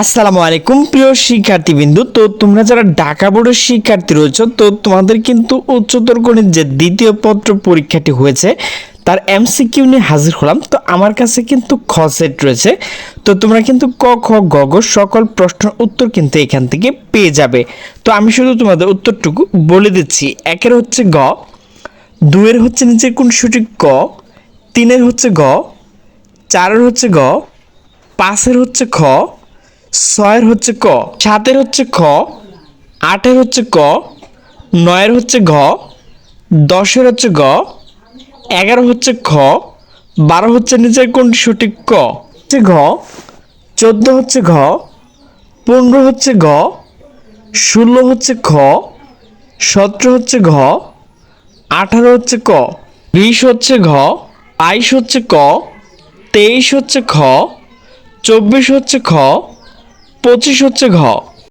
আসসালামু আলাইকুম, প্রিয় শিক্ষার্থীবৃন্দু। তো তোমরা যারা ঢাকা বোর্ডের শিক্ষার্থী রয়েছে, তো তোমাদের কিন্তু উচ্চতর গণিত যে দ্বিতীয় পত্র পরীক্ষাটি হয়েছে, তার এমসিকিউ নিয়ে হাজির হলাম। তো আমার কাছে কিন্তু খ সেট রয়েছে। তো তোমরা কিন্তু ক, খ, গ গ সকল প্রশ্নের উত্তর কিন্তু এখান থেকে পেয়ে যাবে। তো আমি শুধু তোমাদের উত্তরটুকু বলে দিচ্ছি। একের হচ্ছে গ দুয়ের হচ্ছে নিচের কোন সঠিক ক, তিনের হচ্ছে গ, চারের হচ্ছে গ, পাঁচের হচ্ছে খ ছয়ের হচ্ছে ক, সাতের হচ্ছে খ, আটের হচ্ছে ক, নয়ের হচ্ছে ঘ, দশের হচ্ছে গ এগারো হচ্ছে খ, বারো হচ্ছে নিচের কোনটি সঠিক ক, হচ্ছে ঘ, চোদ্দ হচ্ছে ঘ, পনেরো হচ্ছে ঘ, ষোলো হচ্ছে খ, সতেরো হচ্ছে ঘ, আঠারো হচ্ছে ক, বিশ হচ্ছে ঘ, বাইশ হচ্ছে ক, তেইশ হচ্ছে খ, চব্বিশ হচ্ছে খ পঁচিশ হচ্ছে ঘ।